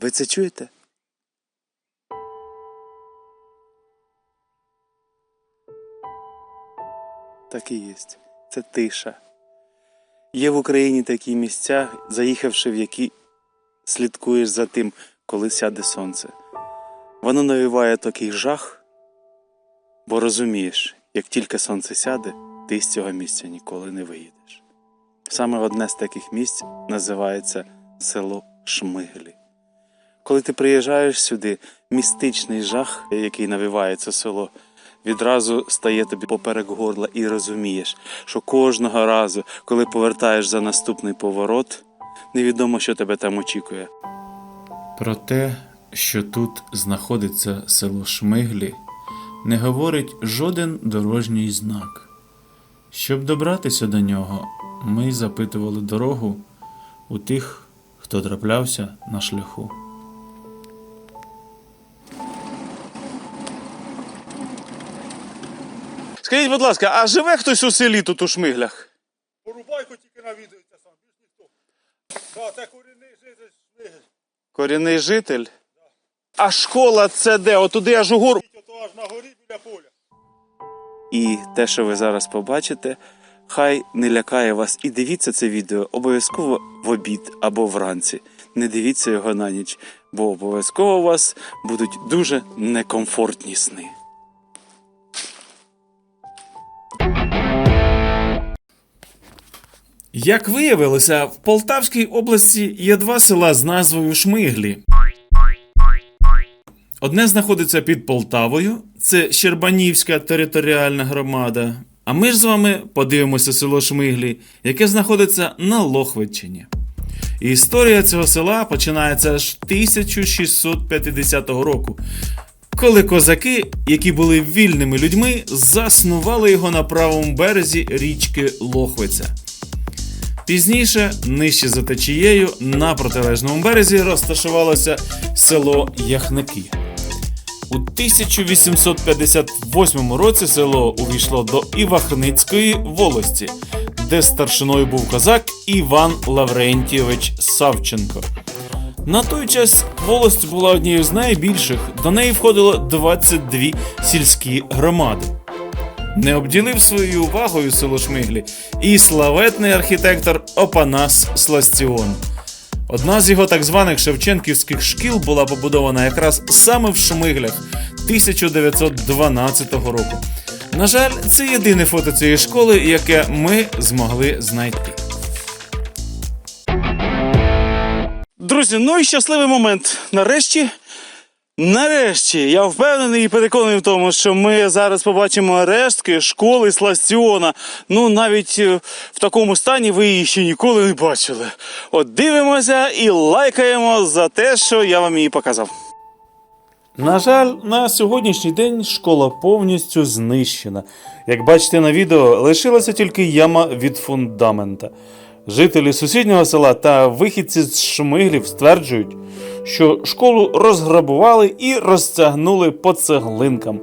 Ви це чуєте? Так і є. Це тиша. Є в Україні такі місця, заїхавши в які слідкуєш за тим, коли сяде сонце. Воно навіває такий жах, бо розумієш, як тільки сонце сяде, ти з цього місця ніколи не виїдеш. Саме одне з таких місць називається село Шмиглі. Коли ти приїжджаєш сюди, містичний жах, який навіває це село, відразу стає тобі поперек горла і розумієш, що кожного разу, коли повертаєш за наступний поворот, невідомо, що тебе там очікує. Про те, що тут знаходиться село Шмиглі, не говорить жоден дорожній знак. Щоб добратися до нього, ми запитували дорогу у тих, хто траплявся на шляху. Скажіть, будь ласка, а живе хтось у селі тут у шмиглях? Порубайку тільки навідується сам, більш ніхто. Да, це корінний житель Шмигель. Корінний житель. А школа це де? Отуди аж угору. Ото аж на горі біля поля. І те, що ви зараз побачите, хай не лякає вас. І дивіться це відео обов'язково в обід або вранці. Не дивіться його на ніч, бо обов'язково у вас будуть дуже некомфортні сни. Як виявилося, в Полтавській області є два села з назвою Шмиглі. Одне знаходиться під Полтавою, це Щербанівська територіальна громада. А ми ж з вами подивимося село Шмиглі, яке знаходиться на Лохвичині. І історія цього села починається аж 1650 року, коли козаки, які були вільними людьми, заснували його на правому березі річки Лохвиця. Пізніше, нижче за течією, на протилежному березі розташувалося село Яхники. У 1858 році село увійшло до Івахницької волості, де старшиною був козак Іван Лаврентійович Савченко. На той час волость була однією з найбільших, до неї входило 22 сільські громади. Не обділив своєю увагою село Шмиглі і славетний архітектор Опанас Сластіон. Одна з його так званих шевченківських шкіл була побудована якраз саме в Шмиглях 1912 року. На жаль, це єдине фото цієї школи, яке ми змогли знайти. Друзі, ну і щасливий момент. Нарешті. Нарешті я впевнений і переконаний в тому, що ми зараз побачимо рештки школи Сластіона. Ну навіть е, в такому стані ви її ще ніколи не бачили. От дивимося і лайкаємо за те, що я вам її показав. На жаль, на сьогоднішній день школа повністю знищена. Як бачите на відео, лишилася тільки яма від фундамента. Жителі сусіднього села та вихідці з шмиглів стверджують, що школу розграбували і розтягнули по цеглинкам.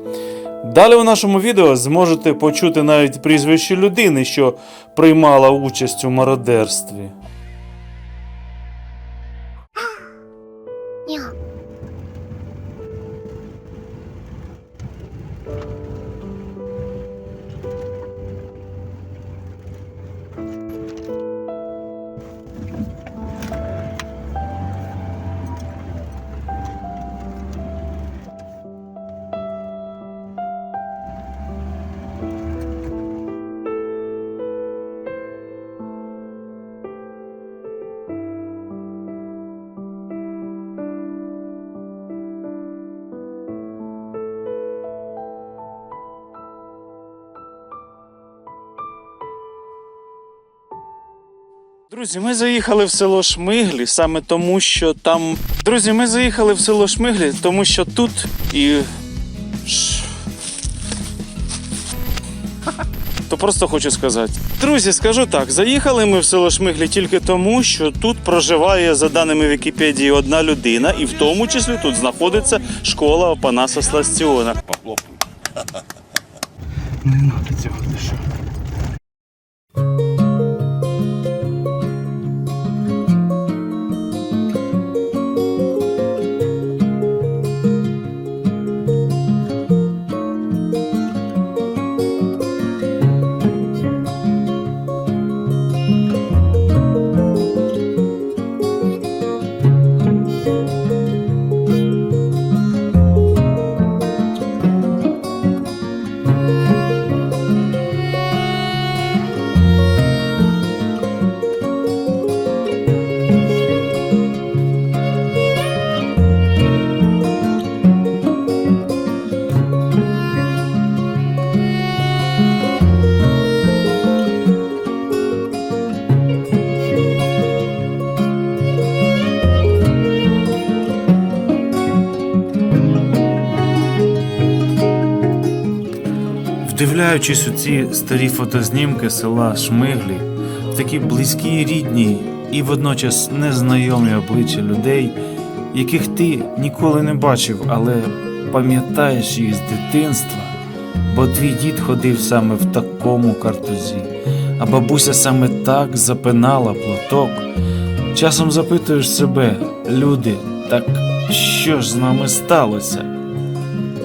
Далі у нашому відео зможете почути навіть прізвище людини, що приймала участь у мародерстві. Друзі, ми заїхали в село Шмиглі саме тому, що там. Друзі, ми заїхали в село Шмиглі, тому що тут і. Ш- То просто хочу сказати. Друзі, скажу так: заїхали ми в село Шмиглі тільки тому, що тут проживає, за даними Вікіпедії, одна людина, і в тому числі тут знаходиться школа Опанаса Сластіона. Не треба цього лише. Вдивляючись у ці старі фотознімки села Шмиглі, в такі близькі і рідні і водночас незнайомі обличчя людей, яких ти ніколи не бачив, але пам'ятаєш їх з дитинства, бо твій дід ходив саме в такому картузі, а бабуся саме так запинала платок. Часом запитуєш себе, люди, так що ж з нами сталося?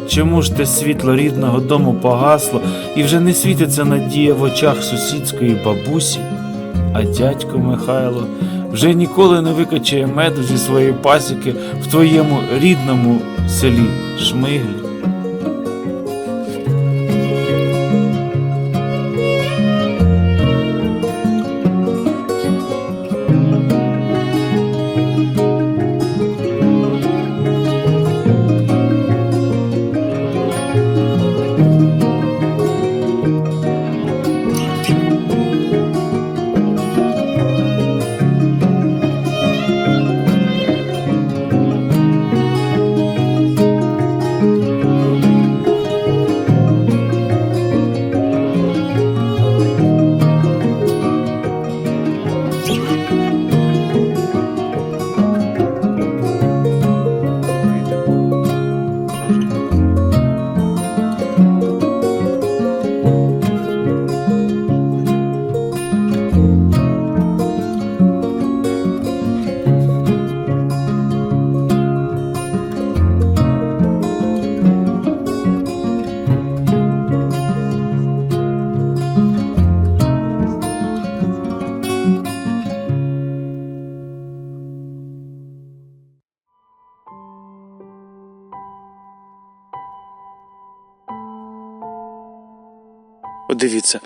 Чому ж те світло рідного дому погасло і вже не світиться надія в очах сусідської бабусі? А дядько Михайло вже ніколи не викачає меду зі своєї пасіки в твоєму рідному селі Шмиглі. От дивіться,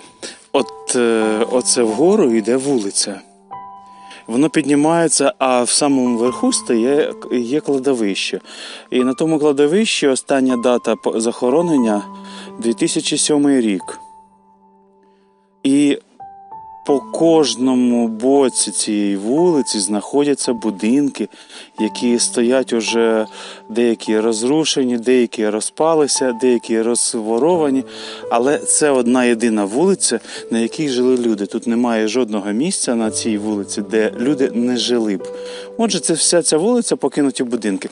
от е, оце вгору йде вулиця. Воно піднімається, а в самому верху стає є кладовище. І на тому кладовищі остання дата захоронення 2007 рік. І кожному боці цієї вулиці знаходяться будинки, які стоять уже деякі розрушені, деякі розпалися, деякі розворовані. Але це одна єдина вулиця, на якій жили люди. Тут немає жодного місця на цій вулиці, де люди не жили б. Отже, це вся ця вулиця покинуті будинки.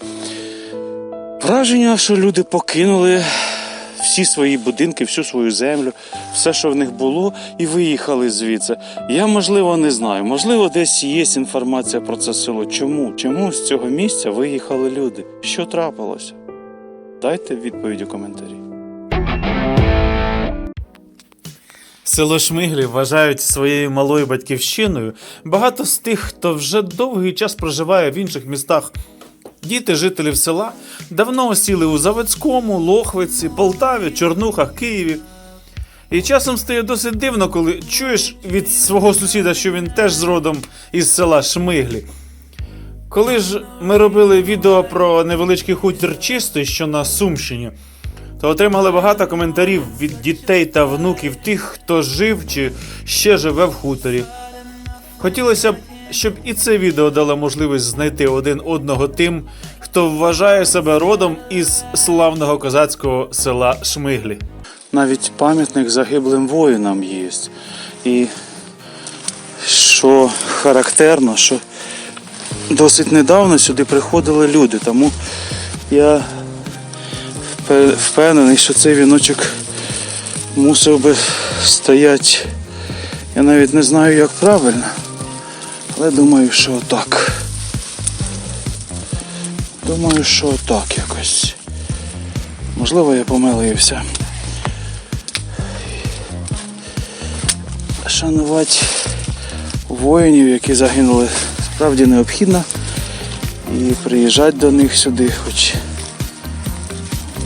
Враження, що люди покинули всі свої будинки, всю свою землю, все, що в них було, і виїхали звідси. Я, можливо, не знаю. Можливо, десь є інформація про це село. Чому? Чому з цього місця виїхали люди? Що трапилося? Дайте відповідь у коментарі. Село Шмиглі вважають своєю малою батьківщиною. Багато з тих, хто вже довгий час проживає в інших містах. Діти жителів села давно осіли у Заводському, Лохвиці, Полтаві, Чорнухах, Києві. І часом стає досить дивно, коли чуєш від свого сусіда, що він теж з родом із села Шмиглі. Коли ж ми робили відео про невеличкий хутір чистий, що на Сумщині, то отримали багато коментарів від дітей та внуків тих, хто жив чи ще живе в хуторі. Хотілося б, щоб і це відео дало можливість знайти один одного тим, хто вважає себе родом із славного козацького села Шмиглі. Навіть пам'ятник загиблим воїнам є. І що характерно, що досить недавно сюди приходили люди, тому я впевнений, що цей віночок мусив би стояти. Я навіть не знаю, як правильно, але думаю, що отак. Думаю, що отак якось. Можливо, я помилився. шанувати воїнів, які загинули, справді необхідно. І приїжджати до них сюди, хоч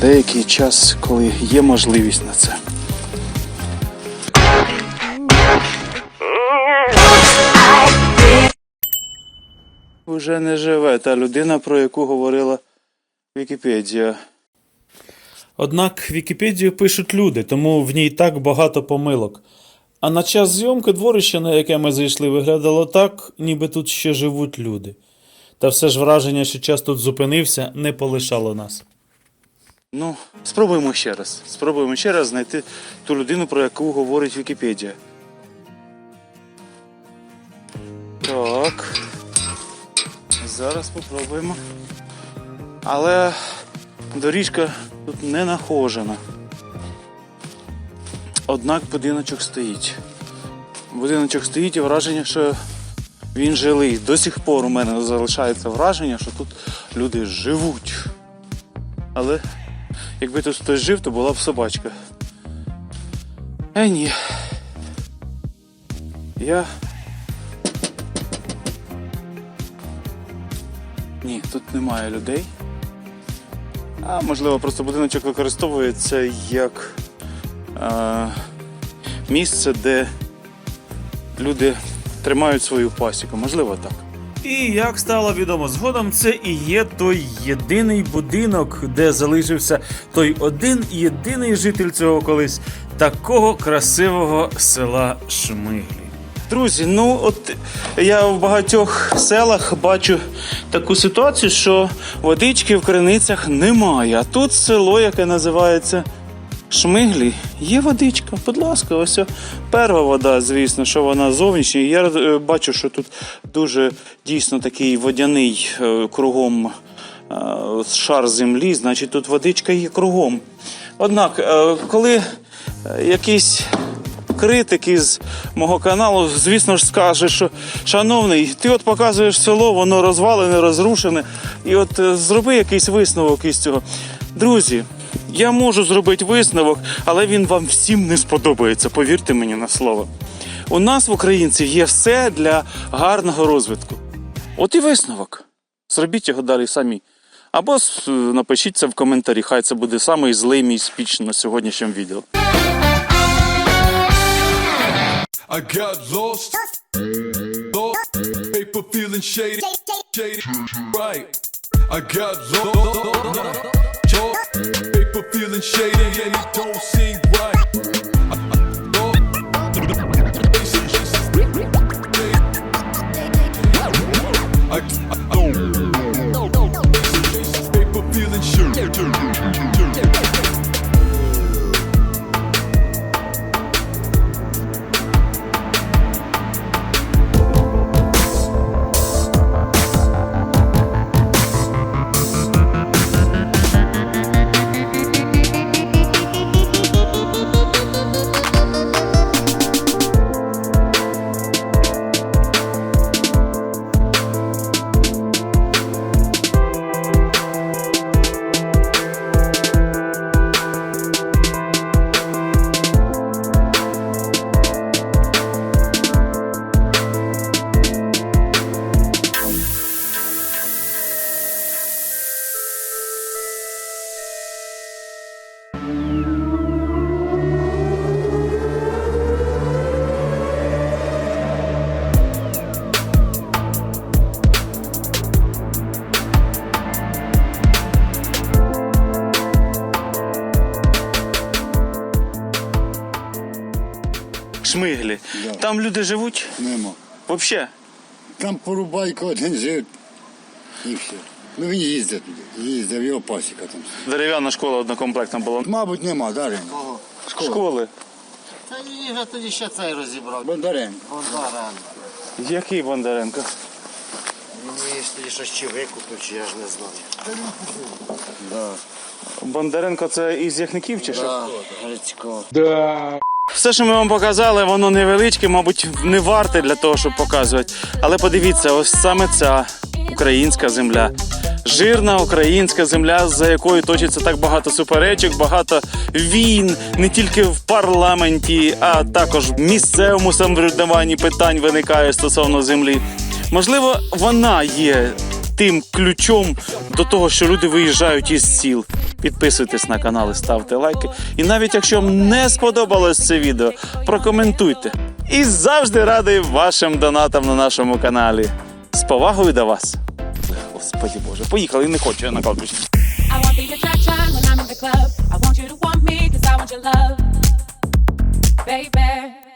деякий час, коли є можливість на це. Уже не живе та людина, про яку говорила Вікіпедія. Однак Вікіпедію пишуть люди, тому в ній так багато помилок. А на час зйомки дворища, на яке ми зайшли, виглядало так, ніби тут ще живуть люди. Та все ж враження, що час тут зупинився, не полишало нас. Ну, спробуємо ще раз. Спробуємо ще раз знайти ту людину, про яку говорить Вікіпедія. Так. Зараз спробуємо. Але доріжка тут не нахожена. Однак будиночок стоїть. Будиночок стоїть і враження, що він жилий. До сих пор у мене залишається враження, що тут люди живуть. Але якби тут хтось жив, то була б собачка. Е, ні. Я. Ні, тут немає людей. А можливо, просто будиночок використовується як е, місце, де люди тримають свою пасіку. Можливо, так. І як стало відомо згодом, це і є той єдиний будинок, де залишився той один єдиний житель цього колись такого красивого села Шмиглі. Друзі, ну от я в багатьох селах бачу таку ситуацію, що водички в криницях немає. А тут село, яке називається Шмиглі, є водичка. Будь ласка, ось перша вода, звісно, що вона зовнішня. Я е, бачу, що тут дуже дійсно такий водяний е, кругом е, шар землі, значить тут водичка є кругом. Однак, коли якийсь критик із мого каналу, звісно ж, скаже, що шановний, ти от показуєш село, воно розвалене, розрушене, і от е, зроби якийсь висновок із цього. Друзі, я можу зробити висновок, але він вам всім не сподобається, повірте мені на слово. У нас в українців є все для гарного розвитку. От і висновок. Зробіть його далі самі. Або напишіть це в коментарі, хай це буде самий злий мій спіч на сьогоднішньому відео. I got lost. Lost. Paper feeling shady. Shady. Right. I got lost. Paper feeling shady and it don't seem right. Там люди живуть Нема. взагалі. Там порубайко один жив і все. Ну він їздив туди. Їздив, його пасіка там. Дерев'яна школа однокомплектна була. Мабуть, нема, да, Рина? Школа. Школи. Та її вже тоді ще цей розібрав. Бондаренко. Бондарен. Який Бондаренко? Мені ж тоді щось чи викупив, чи я ж не знаю. Бондаренко це із Яхників чи що? Так, Грицько. Все, що ми вам показали, воно невеличке, мабуть, не варте для того, щоб показувати. Але подивіться, ось саме ця українська земля. Жирна українська земля, за якою точиться так багато суперечок, багато війн, не тільки в парламенті, а також в місцевому самоврядуванні питань виникає стосовно землі. Можливо, вона є тим ключом до того, що люди виїжджають із сіл. Підписуйтесь на канал і ставте лайки. І навіть якщо вам не сподобалось це відео, прокоментуйте. І завжди радий вашим донатам на нашому каналі. З повагою до вас. Господі Боже, поїхали, не хочу я на кладбище. Baby,